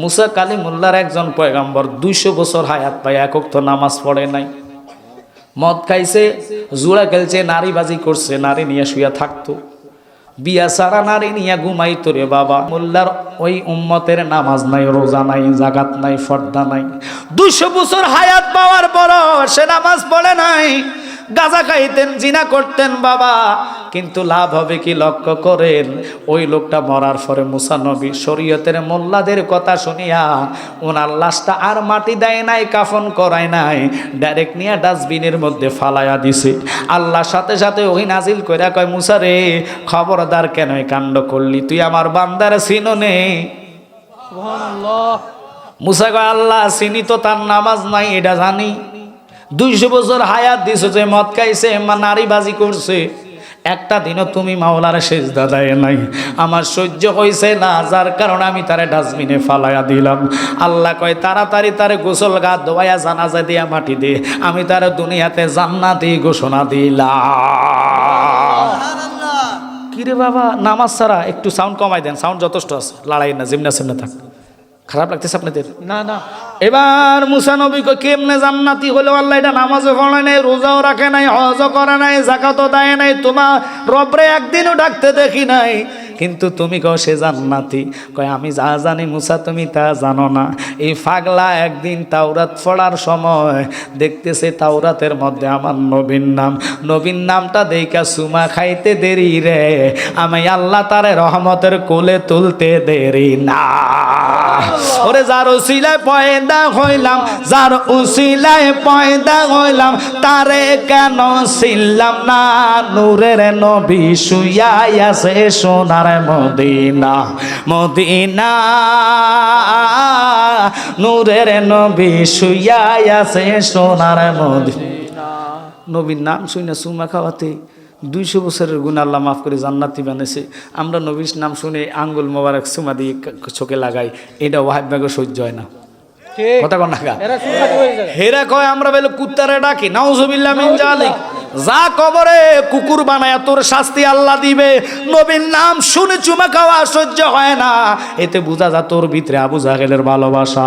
মুসা কালী মোল্লার একজন পয়গাম্বর দুইশো বছর হায়াত পায় একক তো নামাজ পড়ে নাই। মদ খাইছে, জুড়া খেলছে, নারীবাজি করছে, নারী নিয়ে শুয়ে থাকতো। বিয়া সারা নারী নিয়ে ঘুমাইতো রে বাবা। মোল্লার ওই উম্মতের নামাজ নাই, রোজা নাই জাগাত নাই, ফর্দা নাই। দুশো বছর হায়াত পাওয়ার পর সে নামাজ পড়ে নাই। গাজা খাইতেন জিনা করতেন বাবা। কিন্তু লাভ হবে কি লক্ষ্য করেন? ওই লোকটা মরার পরে মুসানবী শরীয়তের মোল্লাদের কথা শুনিয়া ওনার লাশটা আর মাটি দেয় নাই কাফন করায় নাই ডাইরেক্ট নিয়ে ডাস্টবিনের মধ্যে ফালাইয়া দিছে। আল্লাহর সাথে সাথে ওই নাজিল কইরা কয় মুসা রে খবরদার কেন কাণ্ড করলি? তুই আমার বান্দার সিনো নে। মুসা কয় আল্লাহ চিনি তো তার নামাজ নাই এটা জানি। দুইশো বছর হায়াত দিছো যে মদ খাইছে মা নারীবাজি করছে। একটা দিনও তুমি মাওলার শেষ দাদায় নাই। আমার সহ্য হয়েছে না যার কারণে আমি তারে ডাস্টবিনে ফালাইয়া দিলাম। আল্লাহ কয় তাড়াতাড়ি তারে গোসল গা দোয়া জানাজা দিয়া মাটি দে। আমি তার দুনিয়াতে জান্নাতি ঘোষণা দিলাম। কিরে বাবা নামাজ ছাড়া একটু সাউন্ড কমাই দেন সাউন্ড যথেষ্ট আছে। লড়াই না জিমনা সিমনা থাক। খারাপ লাগতেছে আপনাদের? না না। এবার মুসা নবী কই কেমনে জান্নাতি হলো? আল্লাহ এটা নামাজও পড়ে নাই, রোজাও রাখে নাই, হজও করে নাই, জাকাতও দেয় নাই। তোমার রবরে একদিনও ডাকতে দেখি নাই। কিন্তু তুমি কও সে জান্নাতি? কয়, আমি যা জানি মুসা, তুমি তা জানো না। এই ফাগলা একদিন তাওরাত পড়ার সময় দেখতেছে তাওরাতের মধ্যে আমার নবীন নাম। নবীন নামটা দেইকা সুমা খাইতে দেরি রে। আমি আল্লাহ তারে রহমতের কোলে তুলতে দেরি না। ওরে যার উসিলায় পয়দা হইলাম, যার উসিলায় পয়দা হইলাম, তারে কেন ছিলাম না? নূরের নবী শুয়াই আছে সোনার মদিনা মদিনা। নূরের নবী শুয়াই আছে সোনার মদিনা। নবীর নাম শুই না সুমা খাওয়াতে। দুইশো বছরের গুণ আল্লাহ মাফ করে জান্নাতি বানাইছে আমরা নবীর নাম শুনে আঙ্গুল মোবারক সুমা দিয়ে চোখে লাগাই এটা ওয়াহাব ব্যাগে সহ্য হয় না। কথা কন হেরা কয় আমরা বেলে কুত্তারে ডাকি নাউজুবিল্লাহ মিন জালিক। যা কবরে কুকুর বানায় তোর শাস্তি আল্লাহ দিবে। নবীর নাম শুনে চুমা খাওয়া সহ্য হয় না। এতে বোঝা যা তোর ভিতরে আবু জাহেলের ভালোবাসা।